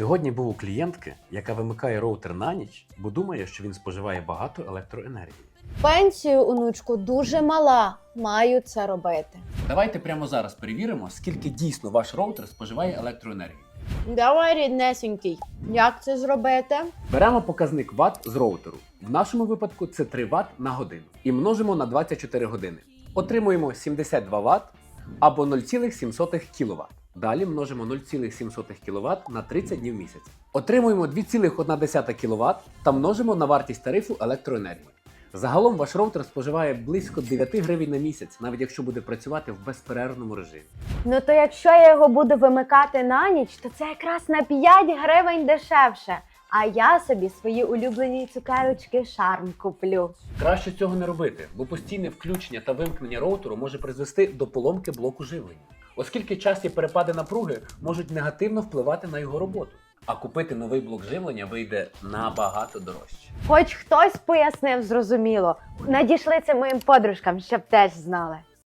Сьогодні був у клієнтки, яка вимикає роутер на ніч, бо думає, що він споживає багато електроенергії. Пенсію, онучку, дуже мала. Маю це робити. Давайте прямо зараз перевіримо, скільки дійсно ваш роутер споживає електроенергії. Давай, ріднесенький. Як це зробити? Беремо показник Вт з роутеру. В нашому випадку це 3 Вт на годину. І множимо на 24 години. Отримуємо 72 Вт або 0,7 кВт. Далі множимо 0,7 кВт на 30 днів місяця. Отримуємо 2,1 кВт та множимо на вартість тарифу електроенергії. Загалом ваш роутер споживає близько 9 гривень на місяць, навіть якщо буде працювати в безперервному режимі. Ну то якщо я його буду вимикати на ніч, то це якраз на 5 гривень дешевше. А я собі свої улюблені цукерочки шарм куплю. Краще цього не робити, бо постійне включення та вимкнення роутеру може призвести до поломки блоку живлення, оскільки часті перепади напруги можуть негативно впливати на його роботу. А купити новий блок живлення вийде набагато дорожче. Хоч хтось пояснив зрозуміло. Надійшли це моїм подружкам, щоб теж знали.